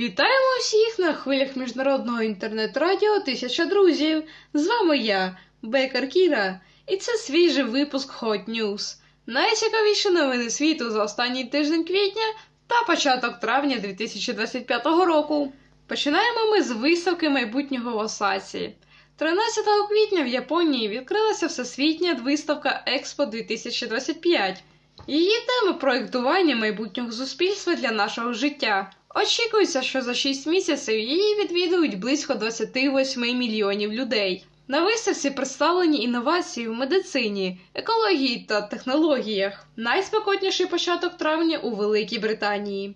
Вітаємо всіх на хвилях міжнародного інтернет-радіо Тисяча друзів. З вами я, Бекар Кіра, і це свіжий випуск Hot News. Найцікавіші новини світу за останній тиждень квітня та початок травня 2025 року. Починаємо ми з виставки майбутнього в Осаці. 13 квітня в Японії відкрилася всесвітня виставка Експо 2025. Її тема проєктування майбутнього суспільства для нашого життя. Очікується, що за 6 місяців її відвідують близько 28 мільйонів людей. На виставці представлені інновації в медицині, екології та технологіях. Найспекотніший початок травня у Великій Британії.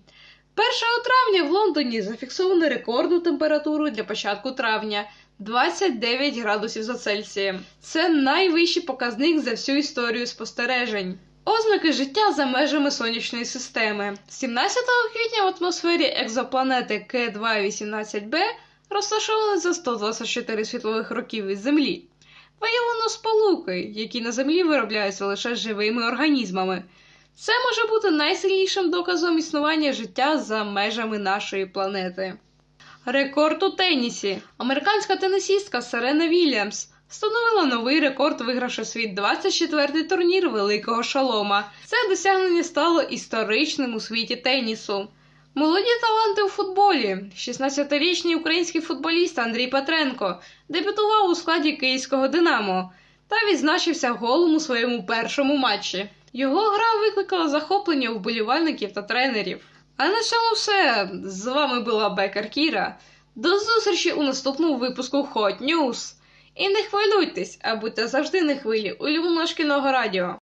1 травня в Лондоні зафіксовано рекордну температуру для початку травня 29 градусів за Цельсієм. Це найвищий показник за всю історію спостережень. Ознаки життя за межами сонячної системи. 17 квітня в атмосфері екзопланети К218b розташовано за 124 світлових років від Землі. Виявлено сполуки, які на Землі виробляються лише живими організмами. Це може бути найсильнішим доказом існування життя за межами нашої планети. Рекорд у тенісі. Американська тенісістка Серена Вільямс встановила новий рекорд, вигравши свій 24-й турнір Великого Шалома. Це досягнення стало історичним у світі тенісу. Молоді таланти у футболі. 16-річний український футболіст Андрій Петренко дебютував у складі київського Динамо та відзначився голом у своєму першому матчі. Його гра викликала захоплення вболівальників та тренерів. А на цьому все. З вами була Бекар Кіра. До зустрічі у наступному випуску Hot News. І не хвилюйтесь, а будьте завжди на хвилі улюбленого шкільного радіо.